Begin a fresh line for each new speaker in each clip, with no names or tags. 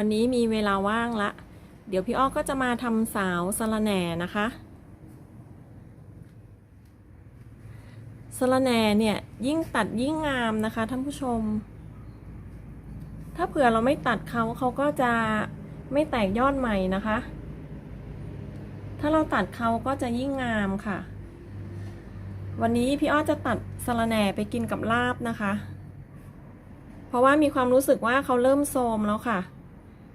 วันนี้มีเวลาว่างละ เดี๋ยวพี่อ้อก็จะมาทำสาวสะระแหน่นะคะสะระแหน่เนี่ยยิ่งตัดยิ่งงามนะคะท่านผู้ชม ถ้าเผื่อเราไม่ตัดเขาเขาก็จะไม่แตกยอดใหม่นะคะ ถ้าเราตัดเขาก็จะยิ่งงามค่ะ วันนี้พี่อ้อจะตัดสะระแหน่ไปกินกับลาบนะคะ เพราะว่ามีความรู้สึกว่าเขาเริ่มโทรมแล้วค่ะ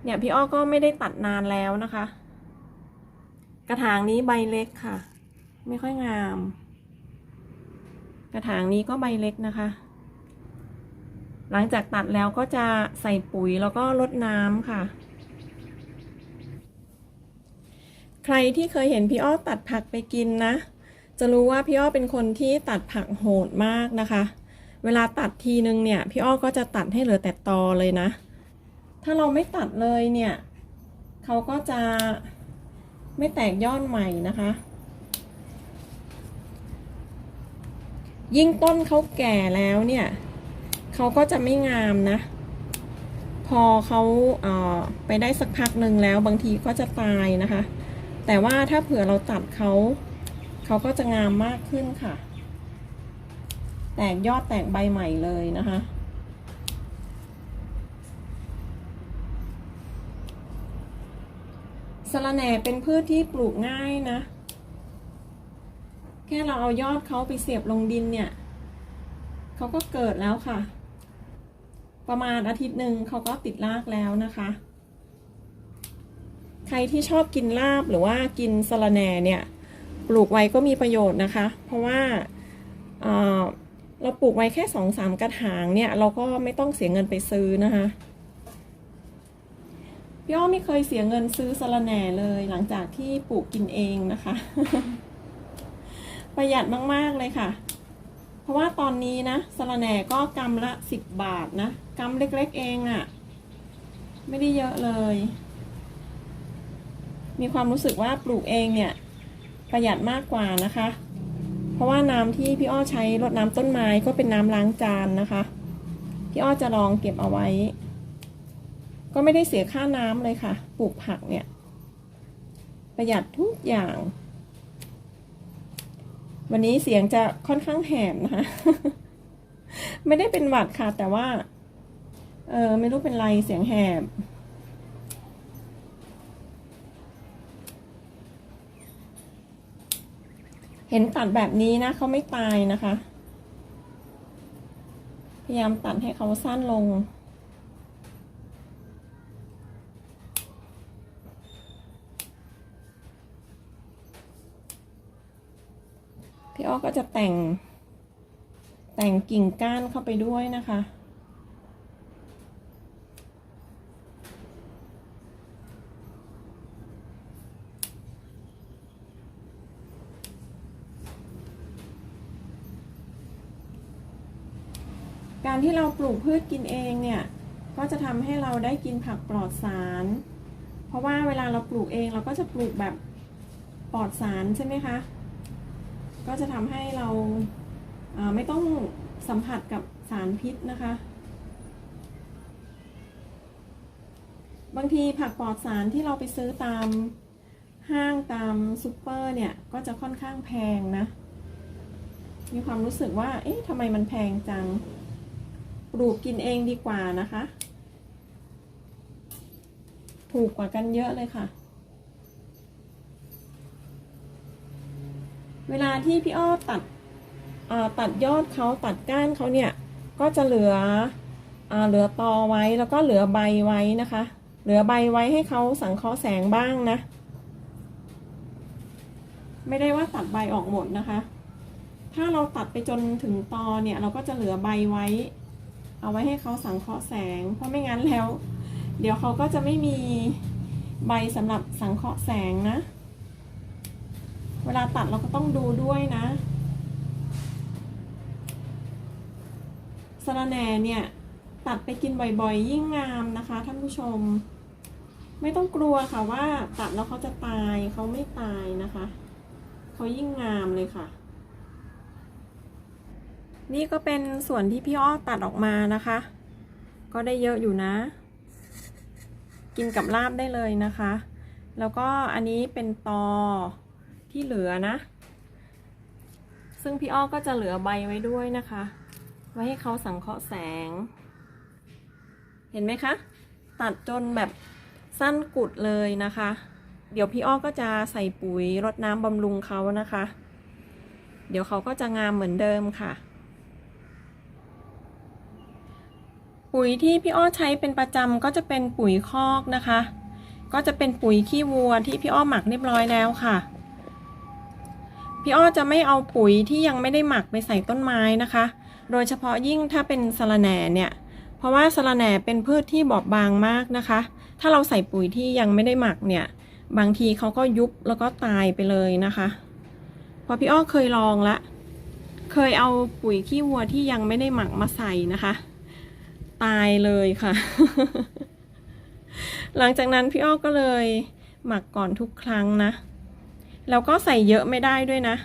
เนี่ยพี่อ้อก็ไม่ได้ตัดนานแล้วนะคะ กระถางนี้ใบเล็กค่ะ ไม่ค่อยงาม กระถางนี้ก็ใบเล็กนะคะ หลังจากตัดแล้วก็จะใส่ปุ๋ยแล้วก็รดน้ำค่ะ ใครที่เคยเห็นพี่อ้อตัดผักไปกินนะ จะรู้ว่าพี่อ้อเป็นคนที่ตัดผักโหดมากนะคะ เวลาตัดทีนึงเนี่ย พี่อ้อก็จะตัดให้เหลือแต่ตอเลยนะ ถ้าเราไม่ตัดเลยเนี่ยเขาก็จะไม่แตกยอดใหม่นะคะ ยิ่งต้นเขาแก่แล้วเนี่ยเขาก็จะไม่งามนะ พอเขาเอ่อไปได้สักพักหนึ่งแล้วบางทีก็จะตายนะคะ แต่ว่าถ้าเผื่อเราตัดเขาเขาก็จะงามมากขึ้นค่ะ แตกยอดแตกใบใหม่เลยนะคะ สะระแหน่เป็นพืชที่ปลูกง่ายนะ แค่เราเอายอดเขาไปเสียบลงดินเนี่ย เขาก็เกิดแล้วค่ะ ประมาณอาทิตย์หนึ่งเขาก็ติดรากแล้วนะคะ ใครที่ชอบกินลาบหรือว่ากินสะระแหน่เนี่ย ปลูกไว้ก็มีประโยชน์นะคะ เพราะว่าเเราปลูกไว้แค่สองสามกระถางเนี่ย เราก็ไม่ต้องเสียเงินไปซื้อนะคะ พี่อ้อไม่เคยเสียเงินซื้อสะระแหน่เลย หลังจากที่ปลูกกินเองนะคะ ประหยัดมากๆเลยค่ะ เพราะว่าตอนนี้นะสะระแหน่ก็กำละสิบบาทนะกำเล็กๆเองอะ่ะ ไม่ได้เยอะเลย มีความรู้สึกว่าปลูกเองเนี่ย ประหยัดมากกว่านะคะ เพราะว่าน้ำที่พี่อ้อใช้รดน้ำต้นไม้ก็เป็นน้ำล้างจานนะคะ พี่อ้อจะลองเก็บเอาไว้ ก็ไม่ได้เสียค่าน้ำเลยค่ะ ปลูกผักเนี่ย ประหยัดทุกอย่าง วันนี้เสียงจะค่อนข้างแหบนะคะ ไม่ได้เป็นหวัดค่ะ แต่ว่า เออไม่รู้เป็นไรเสียงแหบเห็นตัดแบบนี้นะเขาไม่ตายนะคะ พยายามตัดให้เขาสั้นลง พี่อ้อก็จะแต่ง แต่งกิ่งก้านเข้าไปด้วยนะคะ การที่เราปลูกพืชกินเองเนี่ย ก็จะทำให้เราได้กินผักปลอดสาร เพราะว่าเวลาเราปลูกเองเราก็จะปลูกแบบปลอดสารใช่ไหมคะ ก็จะทำให้เราาไม่ต้องสัมผัสกับสารพิษนะคะ บางทีผักปลอดสารที่เราไปซื้อตามห้างตามซูเปอร์เนี่ย ก็จะค่อนข้างแพงนะ มีความรู้สึกว่า เอ๊ะทำไมมันแพงจัง ปลูกกินเองดีกว่านะคะ ถูกกว่ากันเยอะเลยค่ะ เวลาที่พี่อ้อตัดตัดยอดเขาตัดก้านเขาเนี่ย ก็จะเหลืออเหลือตอไว้แล้วก็เหลือใบไว้นะคะ เหลือใบไว้ให้เขาสังเคราะห์แสงบ้างนะ ไม่ได้ว่าตัดใบออกหมดนะคะ ถ้าเราตัดไปจนถึงตอเนี่ย เราก็จะเหลือใบไว้ เอาไว้ให้เขาสังเคราะห์แสง เพราะไม่งั้นแล้ว เดี๋ยวเขาก็จะไม่มีใบสำหรับสังเคราะห์แสงนะ เวลาตัดเราก็ต้องดูด้วยนะสระแหน่เนี่ย ตัดไปกินบ่อยๆ ยิ่งงามนะคะ ท่านผู้ชม ไม่ต้องกลัวค่ะว่าตัดแล้วเขาจะตายเขาไม่ตายนะคะเขายิ่งงามเลยค่ะ นี่ก็เป็นส่วนที่พี่อ้อตัดออกมานะคะ ก็ได้เยอะอยู่นะ กินกับลาบได้เลยนะคะ แล้วก็อันนี้เป็นตอ ที่เหลือนะ ซึ่งพี่อ้อก็จะเหลือใบไว้ด้วยนะคะ ไว้ให้เขาสังเคราะห์แสง เห็นไหมคะ ตัดจนแบบสั้นกุดเลยนะคะ เดี๋ยวพี่อ้อก็จะใส่ปุ๋ยรดน้ำบำรุงเขานะคะ เดี๋ยวเขาก็จะงามเหมือนเดิมค่ะปุ๋ยที่พี่อ้อใช้เป็นประจำก็จะเป็นปุ๋ยคอกนะคะ ก็จะเป็นปุ๋ยขี้วัวที่พี่อ้อหมักเรียบร้อยแล้วค่ะ พี่อ้อจะไม่เอาปุ๋ยที่ยังไม่ได้หมักไปใส่ต้นไม้นะคะ โดยเฉพาะยิ่งถ้าเป็นสะระแหน่เนี่ย เพราะว่าสะระแหน่เป็นพืชที่บอบบางมากนะคะ ถ้าเราใส่ปุ๋ยที่ยังไม่ได้หมักเนี่ย บางทีเขาก็ยุบแล้วก็ตายไปเลยนะคะเพอพี่อ้อเคยลองละ เคยเอาปุ๋ยขี้วัวที่ยังไม่ได้หมักมาใส่นะคะ ตายเลยค่ะ หลังจากนั้นพี่อ้อก็เลยหมักก่อนทุกครั้งนะ แล้วก็ใส่เยอะไม่ได้ด้วยนะ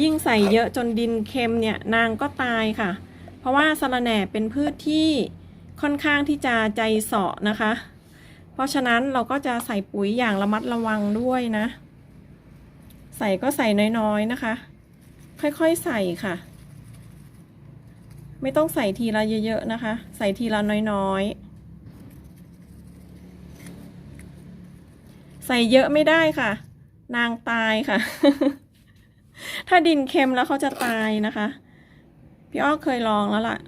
ยิ่งใส่เยอะจนดินเค็มเนี่ยนางก็ตายค่ะ เพราะว่าสะระแหน่เป็นพืชที่ค่อนข้างที่จะใจเสาะนะคะ เพราะฉะนั้นเราก็จะใส่ปุ๋ยอย่างระมัดระวังด้วยนะ ใส่ก็ใส่น้อยๆนะคะ ค่อยๆใส่ค่ะ ไม่ต้องใส่ทีละเยอะๆนะคะ ใส่ทีละน้อยๆใส่เยอะไม่ได้ค่ะ นางตายค่ะ ถ้าดินเค็มแล้วเขาจะตายนะคะ พี่อ้อเคยลองแล้วล่ะ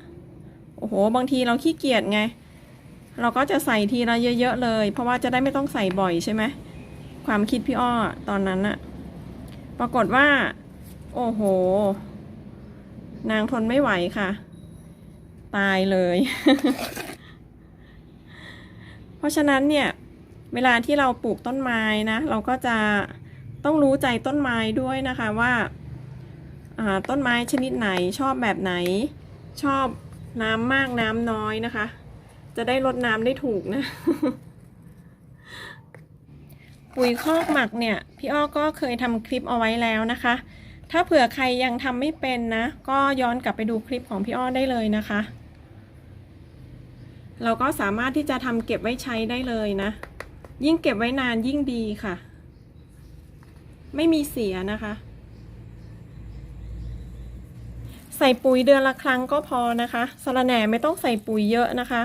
โอ้โห บางทีเราขี้เกียจไง เราก็จะใส่ทีละเยอะๆเลย เพราะว่าจะได้ไม่ต้องใส่บ่อยใช่ไหม ความคิดพี่อ้อตอนนั้นอะปรากฏว่า โอ้โห นางทนไม่ไหวค่ะ ตายเลย เพราะฉะนั้นเนี่ยเวลาที่เราปลูกต้นไม้นะ เราก็จะ ต้องรู้ใจต้นไม้ด้วยนะคะว่าต้นไม้ชนิดไหนชอบแบบไหน ชอบน้ำมากน้ำน้อยนะคะ จะได้ลดน้ำได้ถูกนะ ปุ๋ยคอกหมักเนี่ย พี่อ้อก็เคยทำคลิปเอาไว้แล้วนะคะ ถ้าเผื่อใครยังทำไม่เป็นนะ ก็ย้อนกลับไปดูคลิปของพี่อ้อได้เลยนะคะ เราก็สามารถที่จะทำเก็บไว้ใช้ได้เลยนะ ยิ่งเก็บไว้นานยิ่งดีค่ะ ไม่มีเสียนะคะ ใส่ปุ๋ยเดือนละครั้งก็พอนะคะสระแหน่ไม่ต้องใส่ปุ๋ยเยอะนะคะ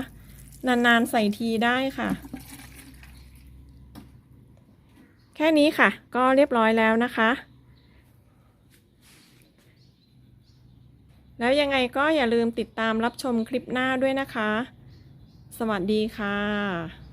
นานๆใส่ทีได้ค่ะ แค่นี้ค่ะ ก็เรียบร้อยแล้วนะคะ แล้วยังไงก็อย่าลืมติดตามรับชมคลิปหน้าด้วยนะคะ สวัสดีค่ะ